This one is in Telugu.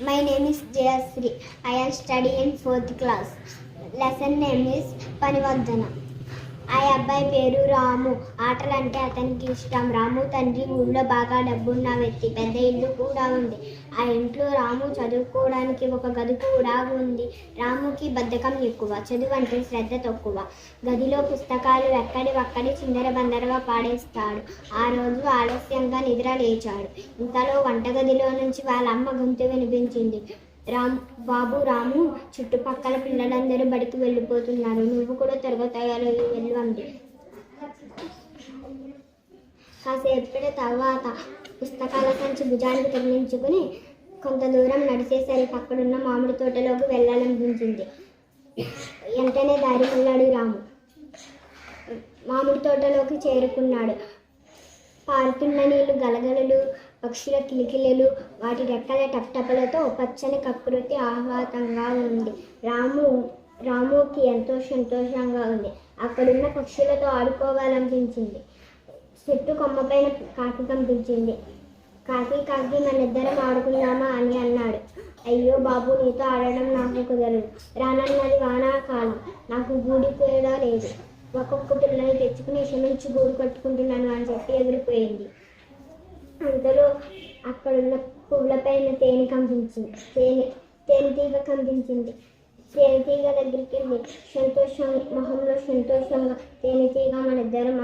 My name is Jayasri. I am studying in fourth class. Lesson name is Panivardhana. ఆ అబ్బాయి పేరు రాము. ఆటలంటే అతనికి ఇష్టం. రాము తండ్రి ఊళ్ళో బాగా డబ్బున్న వ్యక్తి. పెద్ద ఇల్లు కూడా ఉంది. ఆ ఇంట్లో రాము చదువుకోవడానికి ఒక గది కూడా ఉంది. రాముకి బద్ధకం ఎక్కువ చదువు అంటే శ్రద్ధ తక్కువ. గదిలో పుస్తకాలు ఎక్కడి ఒక్కడి చిందర బందరగా పాడేస్తాడు. ఆ రోజు ఆలస్యంగా నిద్ర లేచాడు. ఇంతలో వంటగదిలో నుంచి వాళ్ళ అమ్మ గొంతు వినిపించింది. రామ్ బాబు రాము చుట్టుపక్కల పిల్లలందరూ బడికి వెళ్ళిపోతున్నారు. నువ్వు కూడా త్వరగా తయారు వెళ్ళు అంటే కాసేపటి తర్వాత పుస్తకాల సంచి భుజానికి తగిలించుకుని కొంత దూరం నడిచేసరికి అక్కడున్న మామిడి తోటలోకి వెళ్ళాలనిపించింది. వెంటనే దారి వెళ్ళాడు రాము. మామిడి తోటలోకి చేరుకున్నాడు. పారుతున్న నీళ్ళు గలగలలు పక్షుల కిలికిలలు వాటి రెక్కల టప్టపలతో పచ్చని కకృతి ఆహ్లాదంగా ఉంది. రాము రాముకి ఎంతో సంతోషంగా ఉంది. అక్కడున్న పక్షులతో ఆడుకోవాలనిపించింది. చెట్టు కొమ్మపైన కాకి కనిపించింది కాకి కాకి మనిద్దరం ఆడుకుందామా అని అన్నాడు. అయ్యో బాబు నీతో ఆడడం నాకు కుదరదు. రానన్నది వానాకాలం. నాకు గూడి కూడా లేదు. ఒక్కొక్క పిల్లని తెచ్చుకుని క్షమించి గూడు కట్టుకుంటున్నాను అని చెప్పి ఎగిరిపోయింది. అంతలో అక్కడున్న పువ్వులపైన తేనె కనిపించింది తేనె తేనెటీగ కనిపించింది తేనెటీగ దగ్గరికి వెళ్ళి సంతోషం మొహంలో సంతోషంగా తేనెటీగ మన ఇద్దరం